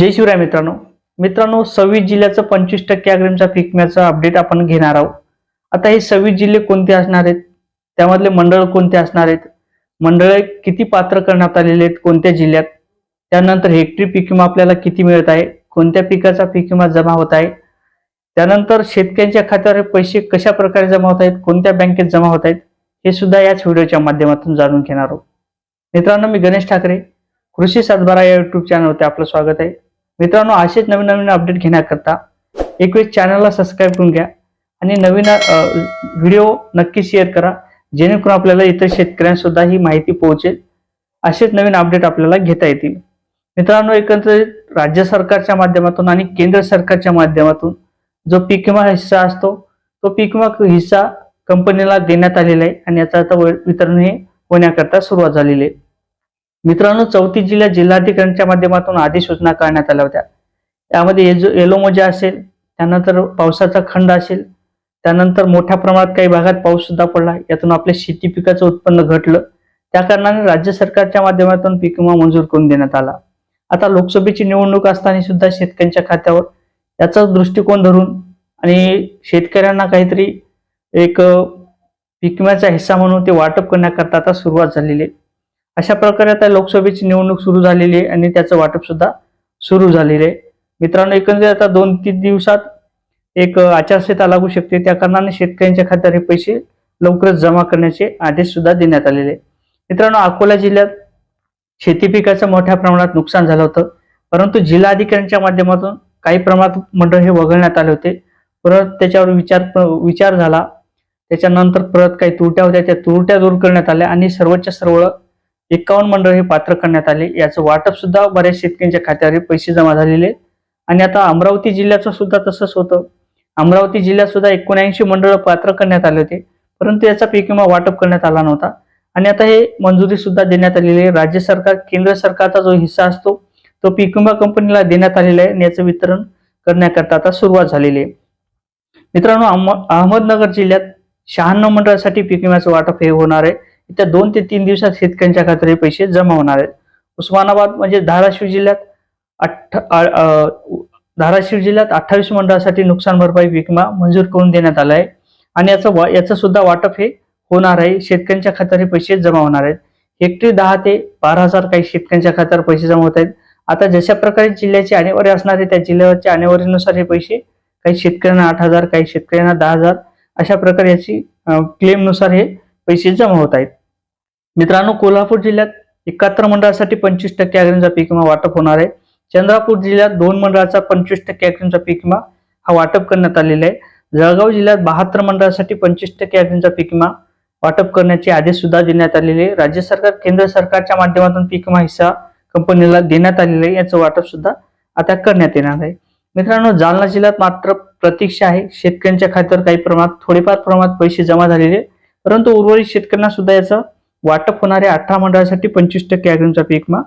जय शिवराय मित्रांनो. मित्रांनो सव्वीस जिल्ह्याचं पंचवीस टक्के अग्रिमचा पीक अपडेट आपण घेणार आहोत. आता हे सव्वीस जिल्हे कोणते असणार आहेत? त्यामधले मंडळ कोणते असणार आहेत? मंडळे किती पात्र करण्यात आलेले आहेत कोणत्या जिल्ह्यात? त्यानंतर हेक्टरी पीक विमा आपल्याला किती मिळत आहे? कोणत्या पिकाचा पीक विमा जमा होत आहे? त्यानंतर शेतकऱ्यांच्या खात्यावर पैसे कशा प्रकारे जमा होत आहेत? कोणत्या बँकेत जमा होत आहेत? हे सुद्धा याच व्हिडिओच्या माध्यमातून जाणून घेणार आहोत. मित्रांनो मी गणेश ठाकरे कृषी सातबारा या युट्यूब चॅनलवरती आपलं स्वागत आहे. मित्रांनो असेच नवीन नवीन अपडेट घेण्याकरता एकवीस चॅनलला सबस्क्राईब करून घ्या आणि नवीन व्हिडिओ नक्की शेअर करा. जेणेकरून आपल्याला इतर शेतकऱ्यांसुद्धा ही माहिती पोहोचेल. असेच नवीन अपडेट आपल्याला घेता येतील. मित्रांनो एकंदरीत राज्य सरकारच्या माध्यमातून आणि केंद्र सरकारच्या माध्यमातून जो पीक विमा हिस्सा असतो तो पीक विमा हिस्सा कंपनीला देण्यात आलेला आहे आणि याचा आता व- वितरण हे होण्याकरता सुरुवात झालेली आहे. मित्रांनो चौथी जिल्ह्यात जिल्हाधिकाऱ्यांच्या माध्यमातून अधिसूचना काढण्यात आल्या होत्या. यामध्ये येजो येलोमोजा असेल त्यानंतर पावसाचा खंड असेल त्यानंतर मोठ्या प्रमाणात काही भागात पाऊस सुद्धा पडला यातून आपल्या शेती पिकाचं उत्पन्न घटलं. त्या कारणाने राज्य सरकारच्या माध्यमातून पीक विमा मंजूर करून देण्यात आला. आता लोकसभेची निवडणूक असताना सुद्धा शेतकऱ्यांच्या खात्यावर याचा दृष्टिकोन धरून आणि शेतकऱ्यांना काहीतरी एक पीक विम्याचा हिस्सा म्हणून ते वाटप करण्याकरता आता सुरुवात झालेली आहे. अशा प्रकारे आता लोकसभेची निवडणूक सुरू झालेली आहे आणि त्याचं वाटप सुद्धा सुरू झालेलं आहे. मित्रांनो एकंदरीत आता दोन तीन दिवसात एक आचारसंहिता लागू शकते. त्या कारणाने शेतकऱ्यांच्या खात्यात हे पैसे लवकरच जमा करण्याचे आदेश सुद्धा देण्यात आलेले आहे. मित्रांनो अकोला जिल्ह्यात शेती पिकाचं मोठ्या प्रमाणात नुकसान झालं होतं. परंतु जिल्हाधिकाऱ्यांच्या माध्यमातून काही प्रमाणात मंडळ हे वगळण्यात आले होते. परत त्याच्यावर विचार विचार झाला. त्याच्यानंतर परत काही तुरट्या होत्या. त्या तुरट्या दूर करण्यात आल्या आणि सर्वोच्च सर्व एकावन्न मंडळ हे पात्र करण्यात आले. याचं वाटप सुद्धा बऱ्याच शेतकऱ्यांच्या खात्यावर पैसे जमा झालेले. आणि आता अमरावती जिल्ह्याचं सुद्धा तसंच होतं. अमरावती जिल्ह्यात सुद्धा एकोणऐंशी मंडळ पात्र करण्यात आले होते. परंतु याचा पीक विमा वाटप करण्यात आला नव्हता. आणि आता हे मंजुरी सुद्धा देण्यात आलेली आहे. राज्य सरकार केंद्र सरकारचा जो हिस्सा असतो तो पीक विमा कंपनीला देण्यात आलेला आहे. आणि याचं वितरण करण्याकरता आता सुरुवात झालेली आहे. मित्रांनो अहमदनगर जिल्ह्यात शहाण्णव मंडळासाठी पीक विम्याचं वाटप हे होणार आहे. येत्या दोन ते तीन दिवसात शेतकऱ्यांच्या खात्यावर हे पैसे जमा होणार आहेत. उस्मानाबाद म्हणजे धाराशिव जिल्ह्यात अठ्ठ धाराशिव जिल्ह्यात अठ्ठावीस मंडळासाठी नुकसान भरपाई विमा मंजूर करून देण्यात आला आहे. आणि याचं वा- याचं सुद्धा वाटप हे होणार आहे. शेतकऱ्यांच्या खात्यावर हे पैसे जमा होणार आहेत. हेक्टरी दहा ते बारा हजार काही शेतकऱ्यांच्या खात्यावर पैसे जमा होत आहेत. आता जशा प्रकारे जिल्ह्याची आणेवारी असणार आहे त्या जिल्ह्याच्या आणेवारीनुसार हे पैसे काही शेतकऱ्यांना आठ हजार काही शेतकऱ्यांना दहा हजार अशा प्रकारे याची क्लेमनुसार हे पैसे जमा होत आहेत. मित्रांनो कोल्हापूर जिल्ह्यात एकाहत्तर मंडळासाठी पंचवीस टक्के अग्रिमचा पीक विमा वाटप होणार आहे. चंद्रपूर जिल्ह्यात दोन मंडळाचा पंचवीस टक्के अग्रिमचा पीक विमा हा वाटप करण्यात आलेला आहे. जळगाव जिल्ह्यात बहात्तर मंडळासाठी पंचवीस टक्के अग्रिमचा पीक विमा वाटप करण्याचे आदेश सुद्धा देण्यात आलेले आहे. राज्य सरकार केंद्र सरकारच्या माध्यमातून पीक विमा हिस्सा कंपनीला देण्यात आलेला आहे. याचं वाटप सुद्धा आता करण्यात येणार आहे. मित्रांनो जालना जिल्ह्यात मात्र प्रतीक्षा आहे. शेतकऱ्यांच्या खात्यावर काही प्रमाणात थोडेफार प्रमाणात पैसे जमा झालेले आहे. परंतु उर्वरित शेतकऱ्यांना सुद्धा याचं वाटप होणार आहे अठरा मंडळासाठी पंचवीस टक्के अग्रिमचा पीक विमा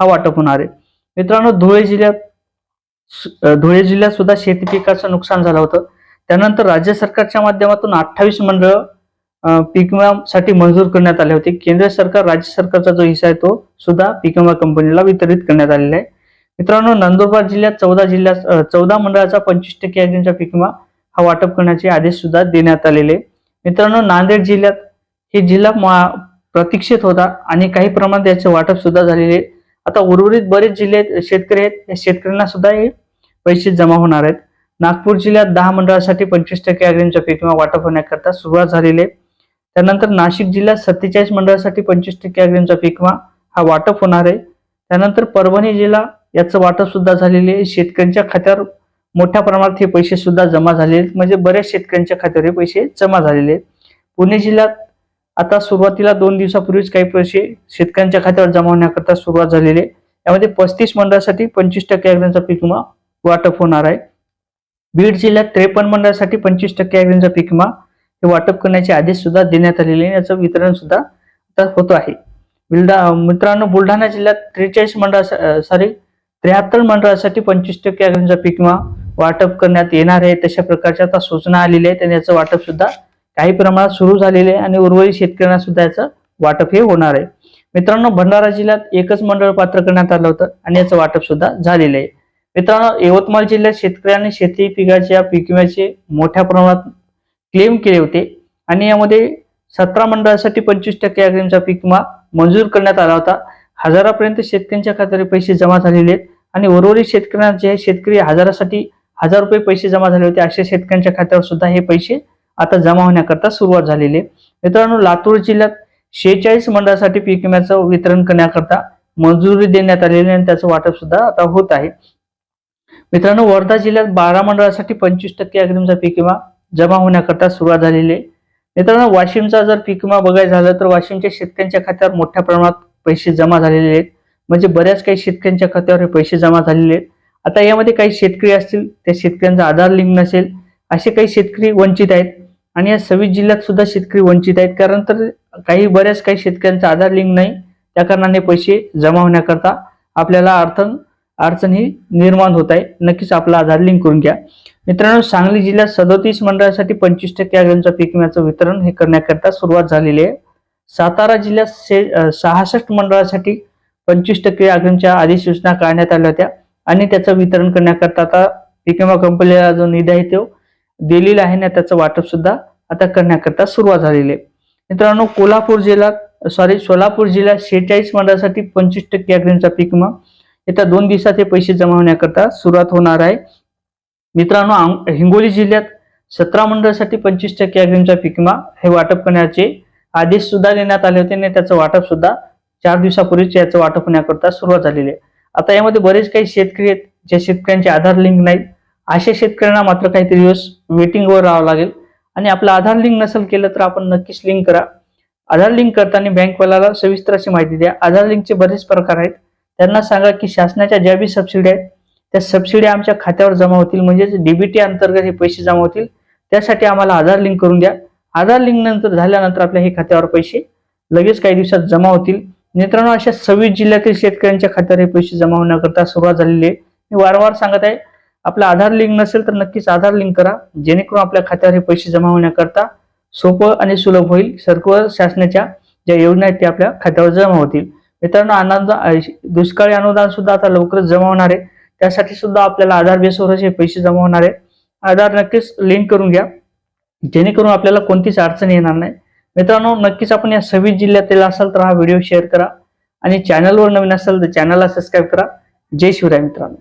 हा वाटप होणार आहे. मित्रांनो धुळे जिल्ह्यात धुळे जिल्ह्यात सुद्धा शेती पिकाचं नुकसान झालं होतं. त्यानंतर राज्य सरकारच्या माध्यमातून अठ्ठावीस मंडळ अं, पीक विम्यासाठी मंजूर करण्यात आले होते. केंद्र सरकार राज्य सरकारचा जो हिस्सा आहे तो सुद्धा पीक विमा कंपनीला वितरित करण्यात आलेला आहे. मित्रांनो नंदुरबार जिल्ह्यात चौदा जिल्ह्यात चौदा मंडळाचा पंचवीस टक्के अग्रिमचा पीक विमा हा वाटप करण्याचे आदेश सुद्धा देण्यात आलेले मित्रांनो नांदेड जिल्ह्यात हे जिल्हा प्रतीक्षित होता आणि काही प्रमाणात याचे वाटप सुद्धा झालेले. आहे. आता उर्वरित बरेच जिल्हे शेतकरी आहेत. या शेतकऱ्यांना सुद्धा हे पैसे जमा होणार आहेत. नागपूर जिल्ह्यात दहा मंडळासाठी पंचवीस टक्के अग्रिमचा पीक विमा वाटप होण्याकरता सुरुवात झालेली आहे. त्यानंतर नाशिक जिल्ह्यात सत्तेचाळीस मंडळासाठी पंचवीस टक्के अग्रिमचा पीक विमा हा वाटप होणार आहे. त्यानंतर परभणी जिल्हा याचं वाटप सुद्धा झालेले आहे. शेतकऱ्यांच्या खात्यावर मोठ्या प्रमाणात हे पैसे सुद्धा जमा झाले आहेत. म्हणजे बऱ्याच शेतकऱ्यांच्या खात्यावर हे पैसे जमा झालेले आहेत. पुणे जिल्ह्यात आता सुरुवातीला दोन दिवसापूर्वीच काही पैसे शेतकऱ्यांच्या खात्यावर जमा होण्याकरता सुरुवात झालेली आहे. यामध्ये पस्तीस मंडळासाठी पंचवीस टक्के अग्रांचा पीक विमा वाटप होणार आहे. बीड जिल्ह्यात त्रेपन्न मंडळासाठी पंचवीस टक्के अग्रांचा पीक विमा हे वाटप करण्याचे आदेश सुद्धा देण्यात आलेले आहे. याचं वितरण सुद्धा आता होत आहे. बुलढा मित्रांनो बुलढाणा जिल्ह्यात त्रेचाळीस मंडळा सॉरी त्र्याहत्तर मंडळासाठी पंचवीस टक्के अग्रांचा पीक विमा वाटप करण्यात येणार आहे. तशा प्रकारच्या आता सूचना आलेल्या आहेत आणि याचं वाटप सुद्धा काही प्रमाणात सुरू झालेले आहे आणि उर्वरित शेतकऱ्यांना सुद्धा याचं वाटप हे होणार आहे. मित्रांनो भंडारा जिल्ह्यात एकच मंडळ पात्र करण्यात आलं होतं आणि याचं वाटप सुद्धा झालेलं आहे. मित्रांनो यवतमाळ जिल्ह्यात शेतकऱ्यांनी शेती पिकाच्या पीक विम्याचे मोठ्या प्रमाणात क्लेम केले होते आणि यामध्ये सतरा मंडळासाठी पंचवीस टक्के अग्रिमचा पीक विमा मंजूर करण्यात आला होता. हजारापर्यंत शेतकऱ्यांच्या खात्यावर पैसे जमा झालेले आहेत आणि उर्वरित शेतकऱ्यांचे शेतकरी हजारासाठी हजार रुपये पैसे जमा झाले होते. अशा शेतकऱ्यांच्या खात्यावर सुद्धा हे पैसे आता जमा होण्याकरता सुरुवात झालेली आहे. मित्रांनो लातूर जिल्ह्यात शेहेचाळीस मंडळासाठी पीक विम्याचं वितरण करण्याकरता मंजुरी देण्यात आलेली आणि त्याचं वाटप सुद्धा आता होत आहे. मित्रांनो वर्धा जिल्ह्यात बारा मंडळासाठी पंचवीस टक्के अग्रिमचा पीक विमा जमा होण्याकरता सुरुवात झालेली आहे. मित्रांनो वाशिमचा जर पीक विमा बघायचं झालं तर वाशिमच्या शेतकऱ्यांच्या खात्यावर मोठ्या प्रमाणात पैसे जमा झालेले आहेत. म्हणजे बऱ्याच काही शेतकऱ्यांच्या खात्यावर हे पैसे जमा झालेले आहेत. आता यामध्ये काही शेतकरी असतील त्या शेतकऱ्यांचा आधार लिंक नसेल असे काही शेतकरी वंचित आहेत. आणि या सव्वीस जिल्ह्यात सुद्धा शेतकरी वंचित आहेत. कारण तर काही बऱ्याच काही शेतकऱ्यांचा आधार लिंक नाही. त्या कारणाने पैसे जमा होण्याकरता आपल्याला अर्थ अडचण ही निर्माण होत आहे. नक्कीच आपला आधार लिंक करून घ्या. मित्रांनो सांगली जिल्ह्यात सदोतीस मंडळासाठी पंचवीस टक्के अग्रिमचा पीक विम्याचं वितरण हे करण्याकरता सुरुवात झालेली आहे. सातारा जिल्ह्यात से सहासष्ट मंडळासाठी पंचवीस टक्के अग्रिमच्या अधिसूचना सूचना काढण्यात आल्या होत्या. आणि त्याचं वितरण करण्याकरता आता पीक विमा कंपनीला जो निधी आहे तो दिलेलं आहे ना त्याचं वाटप सुद्धा आता करण्याकरता सुरुवात झालेली आहे. मित्रांनो कोल्हापूर जिल्ह्यात सॉरी सोलापूर जिल्ह्यात शेहेचाळीस मंडळासाठी पंचवीस टक्के अग्रिमचा पीक विमा. येत्या दोन दिवसात हे पैसे जमा होण्याकरता सुरुवात होणार आहे. मित्रांनो हिंगोली जिल्ह्यात सतरा मंडळासाठी पंचवीस टक्के अग्रिमचा पीक विमा हे वाटप करण्याचे आदेश सुद्धा देण्यात आले होते आणि त्याचं वाटप सुद्धा चार दिवसापूर्वीच याचं वाटप होण्याकरता सुरुवात झालेली आहे. आता यामध्ये बरेच काही शेतकरी आहेत ज्या शेतकऱ्यांचे आधार लिंक नाहीत. अशा शेतकऱ्यांना मात्र काहीतरी दिवस वेटिंगवर राहावं लागेल. आणि आपलं आधार लिंक नसेल केलं तर आपण नक्कीच लिंक करा. आधार लिंक करताना बँकवाल्याला सविस्तर अशी माहिती द्या. आधार लिंकचे बरेच प्रकार आहेत. त्यांना सांगा की शासनाच्या ज्या बी सबसिडी आहेत त्या सबसिडी आमच्या खात्यावर जमा होतील. म्हणजेच डीबीटी अंतर्गत हे पैसे जमा होतील. त्यासाठी आम्हाला आधार लिंक करून द्या. आधार लिंक नंतर झाल्यानंतर आपल्या हे खात्यावर पैसे लगेच काही दिवसात जमा होतील. मित्रांनो अशा सव्वीस जिल्ह्यातील शेतकऱ्यांच्या खात्यावर हे पैसे जमा होण्याकरता सुरुवात झालेली आहे. मी वारंवार सांगत आहे आपला आधार लिंक नसेल तर नक्कीच आधार लिंक करा. जेणेकरून आपल्या खात्यावर हे पैसे जमा होण्याकरता सोपं आणि सुलभ होईल. सर्व शासनाच्या ज्या योजना आहेत त्या आपल्या खात्यावर जमा होतील. मित्रांनो आनंद दुष्काळी अनुदान सुद्धा आता लवकरच जमा होणार आहे. त्यासाठी सुद्धा आपल्याला आधार बेसवरच हे पैसे जमा होणार आहे. आधार नक्कीच लिंक करून घ्या. जेणेकरून आपल्याला कोणतीच अडचण येणार नाही. मित्रांनो नक्कीच आपण या सव्वीस जिल्ह्यातील असाल तर हा व्हिडिओ शेअर करा. आणि चॅनलवर नवीन असाल तर चॅनलला सबस्क्राईब करा. जय शिवराय मित्रांनो.